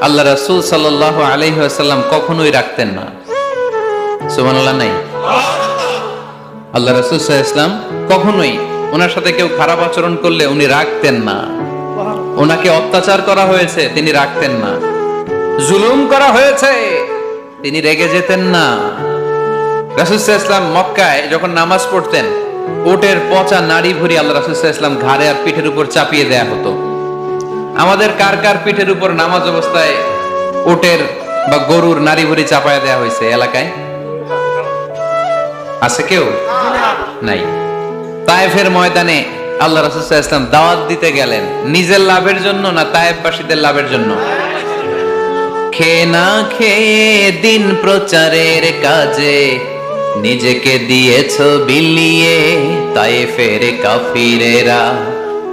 আল্লাহ রাসূল সাল্লাল্লাহু আলাইহি কখনোই রাখতেন না। সুবহানাল্লাহ, নাই? আল্লাহ রাসূল সাল্লাল্লাহু কখনোই ওনার সাথে কেউ খারাপ আচরণ করলে উনি রাখতেন না। ওনাকে অত্যাচার করা হয়েছে, তিনি রাখতেন না। জুলুম করা হয়েছে, তিনি রেগে যেতেন না। রাসুসাহ ইসলাম মক্কায় যখন নামাজ পড়তেন ওটের পচা নাড়ি ভুরি আল্লাহ রাসুসাহ ইসলাম ঘাড়ে আর পিঠের উপর চাপিয়ে দেয়া হতো। আমাদের কার কার পিঠের উপর নামাজ অবস্থায় ওটের বা গরুর নারী ভুরি চাপায় দেয়া হয়েছে এলাকায়? আছে কেউ? নাই। তায়েফের ময়দানে আল্লাহ রাসুসাহ ইসলাম দাওয়াত দিতে গেলেন। নিজের লাভের জন্য না তায়েফবাসীদের লাভের জন্য? খেয়ে না খেয়ে দিন প্রচারের কাজে নিজেকে দিয়েছ বিলিয়ে তাই ফেরে কাফিরেরা।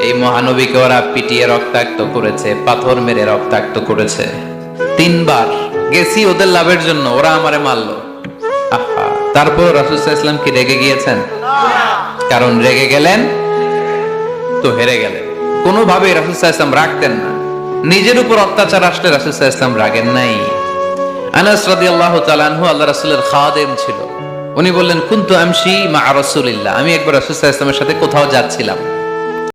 এই মহানবীকে ওরা পিটিয়ে রক্তাক্ত করেছে, পাথর মেরে রক্তাক্ত করেছে। তিনবার গেছি ওদের লাভের জন্য, ওরা আমারে মারলো। তারপর ইসলাম কি রেগে গিয়েছেন? কারণ রেগে গেলেন তো হেরে গেলেন। কোনোভাবে রাসুল ইসলাম রাখতেন না। নিজের উপর অত্যাচার আসলে রাসুল ইসলাম রাগেন নাই। আনাস রাদিয়াল্লাহু তাআলা আনহু আল্লাহ রাসূলের খাদেম ছিল। উনি বললেন, কুনতু আমশি মা রাসূলিল্লাহ? আমি একবার আলাইহি ওয়াসাল্লামের সাথে কোথাও যাচ্ছিলাম।